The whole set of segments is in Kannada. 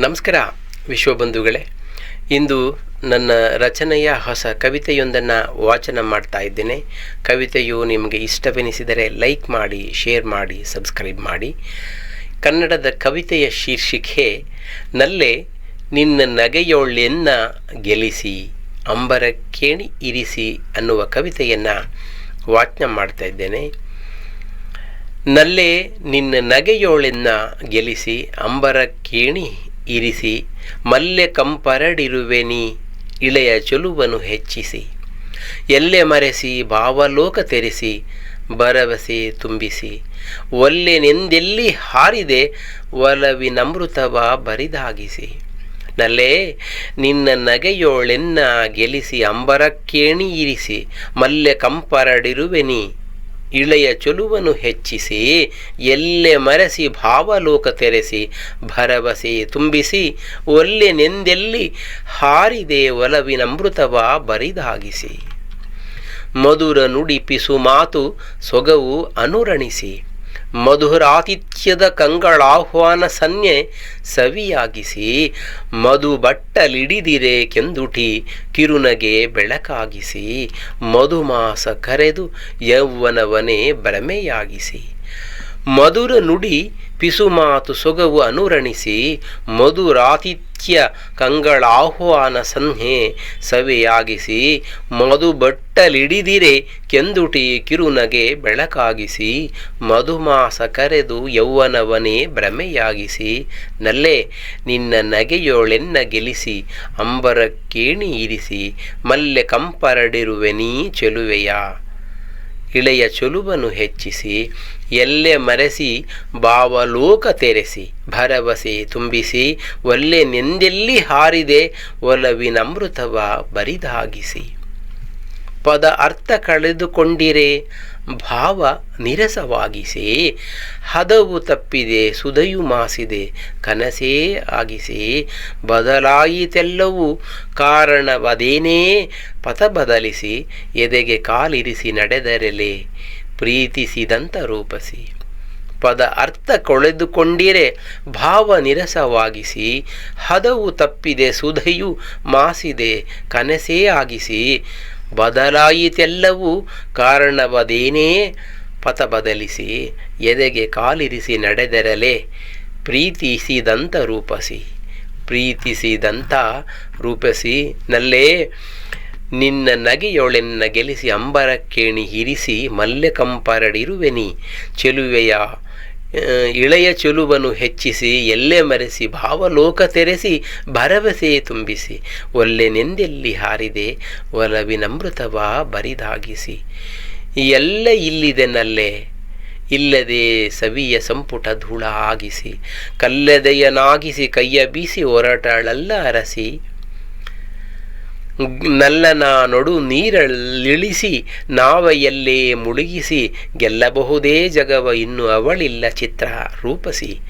ನಮಸ್ಕಾರ ವಿಶ್ವಬಂಧುಗಳೇ. ಇಂದು ನನ್ನ ರಚನೆಯ ಹೊಸ ಕವಿತೆಯೊಂದನ್ನು ವಾಚನ ಮಾಡ್ತಾ ಇದ್ದೇನೆ. ಕವಿತೆಯು ನಿಮಗೆ ಇಷ್ಟವೆನಿಸಿದರೆ ಲೈಕ್ ಮಾಡಿ, ಶೇರ್ ಮಾಡಿ, ಸಬ್ಸ್ಕ್ರೈಬ್ ಮಾಡಿ. ಕನ್ನಡದ ಕವಿತೆಯ ಶೀರ್ಷಿಕೆ, ನಲ್ಲೆ ನಿನ್ನ ನಗೆಯೊಳ್ಳೆನ್ನ ಗೆಲಿಸಿ, ಅಂಬರ ಕೇಣಿ ಇರಿಸಿ ಅನ್ನುವ ಕವಿತೆಯನ್ನು ವಾಚನ ಮಾಡ್ತಾ ಇದ್ದೇನೆ. ನಲ್ಲೇ ನಿನ್ನ ನಗೆಯೋಳೆನ್ನ ಗೆಲಿಸಿ, ಅಂಬರ ಕೇಣಿ ಇರಿಸಿ, ಮಲ್ಲೆ ಕಂಪರಡಿರುವೆನಿ ಇಳೆಯ ಚೊಲುವನ್ನು ಹೆಚ್ಚಿಸಿ. ಎಲ್ಲೆ ಮರೆಸಿ, ಭಾವಲೋಕ ತೆರೆಸಿ, ಭರವಸೆ ತುಂಬಿಸಿ. ಒಲ್ಲೆನೆಂದೆಲ್ಲಿ ಹಾರಿದೆ ಒಲವಿನಮೃತವ ಬರಿದಾಗಿಸಿ. ನಲ್ಲೇ, ನಿನ್ನ ನಗೆಯೋಳೆನ್ನ ಗೆಲಿಸಿ, ಅಂಬರಕ್ಕೇಣಿ ಕೇಣಿ ಇರಿಸಿ, ಮಲ್ಲೆ ಕಂಪರಡಿರುವೆನಿ ಇಳೆಯ ಚೊಲುವನ್ನು ಹೆಚ್ಚಿಸಿ, ಎಲ್ಲೆ ಮರೆಸಿ ಭಾವಲೋಕ ತೆರೆಸಿ, ಭರವಸೆ ತುಂಬಿಸಿ ಒಲ್ಲೆನೆಂದೆಲ್ಲಿ ಹಾರಿದೆ ಒಲವಿನಮೃತವ ಬರಿದಾಗಿಸಿ. ಮಧುರ ನುಡಿಪಿಸು ಮಾತು ಸೊಗವು ಅನುರಣಿಸಿ. ಮಧುರಾತಿಥ್ಯದ ಕಂಗಳಾಹ್ವಾನ ಸನ್ನೆ ಸವಿಯಾಗಿಸಿ ಮಧು ಬಟ್ಟಲಿಡಿದಿರೆ ಕೆಂದುಟಿ ಕಿರುನಗೆ ಬೆಳಕಾಗಿಸಿ ಮಧುಮಾಸ ಕರೆದು ಯೌವನವನೇ ಭ್ರಮೆಯಾಗಿಸಿ. ಮಧುರ ನುಡಿ ಪಿಸುಮಾತು ಸೊಗವು ಅನುರಣಿಸಿ ಮಧುರಾತಿಥ್ಯ ಕಂಗಳಾಹ್ವಾನ ಸಂಹೆ ಸವೆಯಾಗಿಸಿ ಮಧು ಬಟ್ಟಲಿಡಿದಿರೆ ಕೆಂದುಟಿ ಕಿರುನಗೆ ಬೆಳಕಾಗಿಸಿ ಮಧುಮಾಸ ಕರೆದು ಯೌವನವನೇ ಭ್ರಮೆಯಾಗಿಸಿ, ನಲ್ಲೆ, ನಿನ್ನ ನಗೆಯೋಳೆನ್ನ ಗೆಲಿಸಿ ಅಂಬರ ಕೇಣಿ ಇರಿಸಿ, ಮಲ್ಲೆ ಕಂಪರಡಿರುವೆ ನೀ ಚೆಲುವೆಯ? ಇಳೆಯ ಚೊಲುವನ್ನು ಹೆಚ್ಚಿಸಿ ಎಲ್ಲೆ ಮರೆಸಿ ಭಾವಲೋಕ ತೆರೆಸಿ ಭರವಸೆ ತುಂಬಿಸಿ ಒಲ್ಲೆ ನೆಂದೆಲ್ಲಿ ಹಾರಿದೆ ಒಲವಿನಮೃತವ ಬರಿದಾಗಿಸಿ. ಪದ ಅರ್ಥ ಕಳೆದುಕೊಂಡಿರೆ, ಭಾವ ನಿರಸವಾಗಿಸಿ, ಹದವು ತಪ್ಪಿದೆ ಸುಧೆಯು ಮಾಸಿದೆ, ಕನಸೇ ಆಗಿಸಿ, ಬದಲಾಯಿತೆಲ್ಲವೂ ಕಾರಣವದೇನೇ, ಪಥ ಬದಲಿಸಿ, ಎದೆಗೆ ಕಾಲಿರಿಸಿ ನಡೆದರೆಲೆ, ಪ್ರೀತಿಸಿದಂತ ರೂಪಸಿ. ಪದ ಅರ್ಥ ಕೊಳೆದುಕೊಂಡಿರೆ, ಭಾವ ನಿರಸವಾಗಿಸಿ, ಹದವು ತಪ್ಪಿದೆ ಸುಧೆಯು ಮಾಸಿದೆ, ಕನಸೇ ಆಗಿಸಿ ಬದಲಾಯಿತೆಲ್ಲವೂ ಕಾರಣವದೇನೇ? ಪಥ ಬದಲಿಸಿ, ಎದೆಗೆ ಕಾಲಿರಿಸಿ ನಡೆದರಲೆ ಪ್ರೀತಿಸಿದಂಥ ರೂಪಸಿ. ಪ್ರೀತಿಸಿದಂಥ ರೂಪಸಿ ನಲ್ಲೇ, ನಿನ್ನ ನಗೆಯೊಳೆನ್ನ ಗೆಲಿಸಿ ಅಂಬರ ಕೇಣಿ ಹಿರಿಸಿ ಮಲ್ಲೆ ಕಂಪರಡಿರುವೆನಿ ಚೆಲುವೆಯ ಇಳೆಯ ಚೆಲುವನ್ನು ಹೆಚ್ಚಿಸಿ, ಎಲ್ಲೆ ಮರೆಸಿ, ಭಾವಲೋಕ ತೆರೆಸಿ, ಭರವಸೆ ತುಂಬಿಸಿ ಒಲ್ಲೆನೆಂದೆಲ್ಲಿ ಹಾರಿದೆ ಒಲವಿನಮೃತವ ಬರಿದಾಗಿಸಿ. ಎಲ್ಲ ಇಲ್ಲಿದೆ ನಲ್ಲೆ, ಇಲ್ಲದೆ ಸವಿಯ ಸಂಪುಟ ಧೂಳ ಆಗಿಸಿ, ಕಲ್ಲೆದೆಯನಾಗಿಸಿ, ಕೈಯ ಬೀಸಿ ಹೊರಟಳಲ್ಲ ಅರಸಿ ನಲ್ಲನ ನಡು ನೀರಳಿಳಿಸಿ, ನಾವೆಯಲ್ಲೇ ಮುಳುಗಿಸಿ, ಗೆಲ್ಲಬಹುದೇ ಜಗವ ಇನ್ನು ಅವಳಿಲ್ಲ ಚಿತ್ರ ರೂಪಸಿ.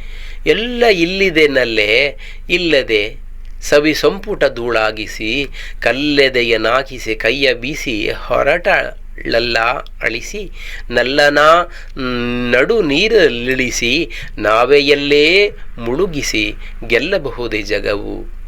ಎಲ್ಲ ಇಲ್ಲಿದೆ ನಲ್ಲೇ, ಇಲ್ಲದೆ ಸವಿ ಸಂಪುಟ ಧೂಳಾಗಿಸಿ ಕಲ್ಲೆದೆಯನಾಗಿಸಿ ಕೈಯ ಬೀಸಿ, ಹೊರಟಳಲ್ಲ ಅಳಿಸಿ, ನಲ್ಲನ ನಡು ನೀರಲ್ಲಿಳಿಸಿ ನಾವೆಯಲ್ಲೇ ಮುಳುಗಿಸಿ, ಗೆಲ್ಲಬಹುದೇ ಜಗವು.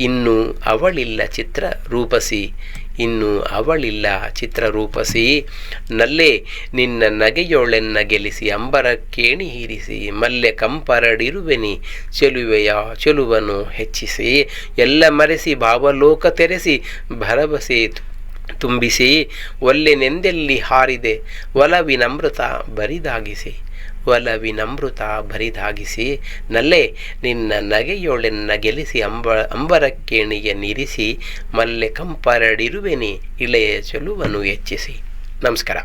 ಇನ್ನು ಅವಳಿಲ್ಲ ಚಿತ್ರ ರೂಪಸಿ ಇನ್ನು ಅವಳಿಲ್ಲ ಚಿತ್ರ ರೂಪಸಿ ನಲ್ಲೇ ನಿನ್ನ ನಗೆಯೊಳೆನ್ನ ಗೆಲಿಸಿ ಅಂಬರ ಕೇಣಿ ಹೀರಿಸಿ ಮಲ್ಲೆ ಕಂಪರಡಿರುವೆನಿ ಚೆಲುವೆಯ ಚೆಲುವನ್ನು ಹೆಚ್ಚಿಸಿ. ಎಲ್ಲ ಮರೆಸಿ ಭಾವಲೋಕ ತೆರೆಸಿ, ಭರವಸೆ ತುಂಬಿಸಿ. ಒಲ್ಲೆನೆಂದೆಲ್ಲಿ ಹಾರಿದೆ ಒಲವಿನಮೃತ ಬರಿದಾಗಿಸಿ. ಒಲವಿನಮೃತ ಭರಿದಾಗಿಸಿ ನಲ್ಲೆ, ನಿನ್ನ ನಗೆಯೋಳೆನ್ನ ಗೆಲಿಸಿ ಅಂಬ, ಅಂಬರಕ್ಕೇಣಿಗೆ ನಿರಿಸಿ, ಮಲ್ಲೆ ಕಂಪರಡಿರುವೆನಿ, ಇಳೆಯ ಚೆಲುವನ್ನು ಹೆಚ್ಚಿಸಿ. ನಮಸ್ಕಾರ.